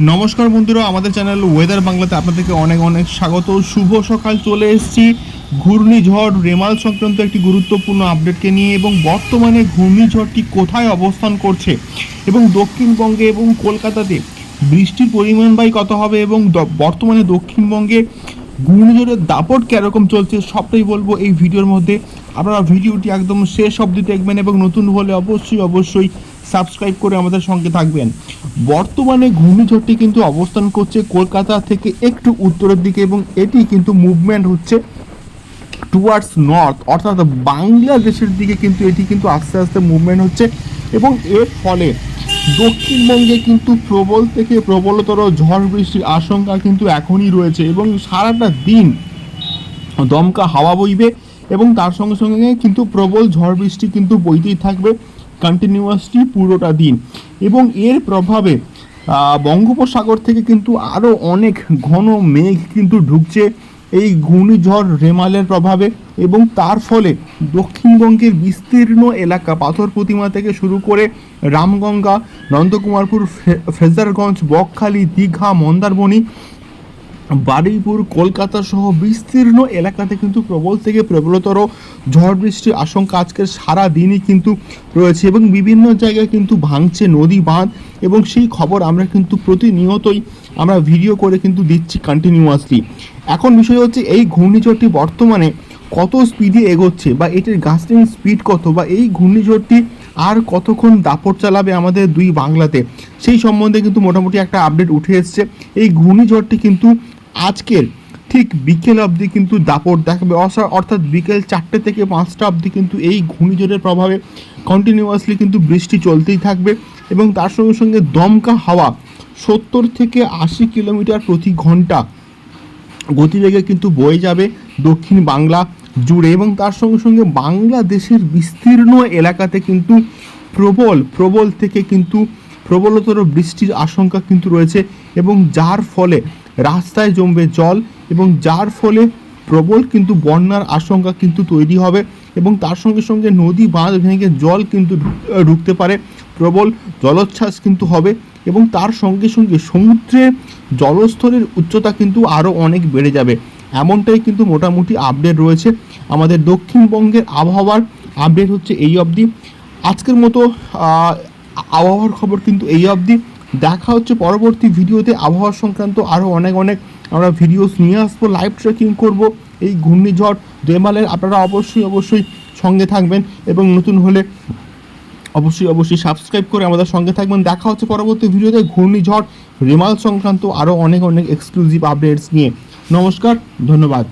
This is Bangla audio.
নমস্কার বন্ধুরা, আমাদের চ্যানেল ওয়েদার বাংলাতে আপনাদেরকে অনেক অনেক স্বাগত। শুভ সকাল চলে এসেছি ঘূর্ণিঝড় রেমাল সংক্রান্ত একটি গুরুত্বপূর্ণ আপডেটকে নিয়ে এবং বর্তমানে ঘূর্ণিঝড়টি কোথায় অবস্থান করছে এবং দক্ষিণবঙ্গে এবং কলকাতাতে বৃষ্টির পরিমাণ বাই কত হবে এবং বর্তমানে দক্ষিণবঙ্গে ঘূর্ণিঝড়ের দাপট কীরকম চলছে সবটাই বলব এই ভিডিওর মধ্যে। আপনারা ভিডিওটি একদম শেষ অবধি দেখবেন এবং নতুন হলে অবশ্যই অবশ্যই সাবস্ক্রাইব করে আমাদের সঙ্গে থাকবেন। বর্তমানে ঘূর্ণিঝড়টি কিন্তু অবস্থান করছে কলকাতা থেকে একটু উত্তরের দিকে এবং এটি কিন্তু মুভমেন্ট হচ্ছে টুয়ার্ডস নর্থ অর্থাৎ বাংলাদেশের দিকে কিন্তু এটি কিন্তু আস্তে আস্তে মুভমেন্ট হচ্ছে এবং এর ফলে দক্ষিণবঙ্গে কিন্তু প্রবল থেকে প্রবলতর ঝড় বৃষ্টির আশঙ্কা কিন্তু এখনই রয়েছে এবং সারাটা দিন দমকা হাওয়া বইবে এবং তার সঙ্গে সঙ্গে কিন্তু প্রবল ঝড় বৃষ্টি কিন্তু বইতেই থাকবে। কন্টিনিউয়াসলি পুরোটা দিন। এবং এর প্রভাবে বঙ্গোপসাগর থেকে কিন্তু আরও অনেক ঘন মেঘ কিন্তু ঢুকছে। এই ঘূর্ণিঝড় রেমালের প্রভাবে এবং তার ফলে দক্ষিণবঙ্গের বিস্তীর্ণ এলাকা পাথর প্রতিমা থেকে শুরু করে রামগঙ্গা, নন্দকুমারপুর, ফে- ফ্রেজারগঞ্জ বকখালি, দীঘা, মন্দারমণি বারুইপুর, কলকাতা সহ বিস্তীর্ণ এলাকাতে কিন্তু প্রবল থেকে প্রবলতর ঝড় বৃষ্টির আশঙ্কা আজকের সারা দিনই কিন্তু রয়েছে এবং বিভিন্ন জায়গায় কিন্তু ভাঙছে নদী বাঁধ এবং সেই খবর আমরা কিন্তু প্রতিনিয়তই আমরা ভিডিও করে কিন্তু দিচ্ছি কন্টিনিউয়াসলি এখন বিষয় হচ্ছে এই ঘূর্ণিঝড়টি বর্তমানে কত স্পিডে এগোচ্ছে বা এটির গাস্টিং স্পিড কত বা এই ঘূর্ণিঝড়টি আর কতক্ষণ দাপট চালাবে আমাদের দুই বাংলাতে? সেই সম্বন্ধে কিন্তু মোটামুটি একটা আপডেট উঠে এসছে। এই ঘূর্ণিঝড়টি কিন্তু আজকের ঠিক বিকেল অবধি কিন্তু দাপট দেখাবে। অর্থাৎ- বিকেল চারটে থেকে পাঁচটা অবধি কিন্তু এই ঘূর্ণিঝড়ের প্রভাবে কন্টিনিউয়াসলি কিন্তু বৃষ্টি চলতেই থাকবে এবং তার সঙ্গে সঙ্গে দমকা হাওয়া সত্তর থেকে আশি কিলোমিটার প্রতি ঘণ্টা গতিবেগে কিন্তু বয়ে যাবে দক্ষিণ বাংলা জুড়ে এবং তার সঙ্গে সঙ্গে বাংলাদেশের বিস্তীর্ণ এলাকাতে কিন্তু প্রবল প্রবল থেকে কিন্তু প্রবলতর বৃষ্টির আশঙ্কা কিন্তু রয়েছে এবং যার ফলে রাস্তায় জমবে জল এবং যার ফলে প্রবল কিন্তু বন্যার আশঙ্কা কিন্তু তৈরি হবে এবং তার সঙ্গে সঙ্গে নদী বাঁধ ভেঙে জল কিন্তু ঢুক- ঢুকতে পারে। প্রবল জলোচ্ছ্বাস কিন্তু হবে এবং তার সঙ্গে সঙ্গে সমুদ্রের জলস্তরের উচ্চতা কিন্তু আরও অনেক বেড়ে যাবে। এমনটাই কিন্তু মোটামুটি আপডেট রয়েছে। আমাদের দক্ষিণবঙ্গের আবহাওয়ার আপডেট হচ্ছে এই অবধি। আজকের মতো আবহাওয়ার খবর কিন্তু এই অবধি। দেখা হচ্ছে পরবর্তী ভিডিওতে আবহাওয়া সংক্রান্ত আরও অনেক অনেক আমরা ভিডিওস নিয়ে আসব লাইভ ট্রেকিং করব এই ঘূর্ণিঝড় দেমালের আপনারা অবশ্যই অবশ্যই সঙ্গে থাকবেন এবং নতুন হলে অবশ্যই অবশ্যই সাবস্ক্রাইব করে আমাদের সঙ্গে থাকবেন। দেখা হচ্ছে পরবর্তী ভিডিওতে ঘূর্ণিঝড় রেমাল সংক্রান্ত আরও অনেক অনেক এক্সক্লুসিভ আপডেটস নিয়ে। নমস্কার, ধন্যবাদ।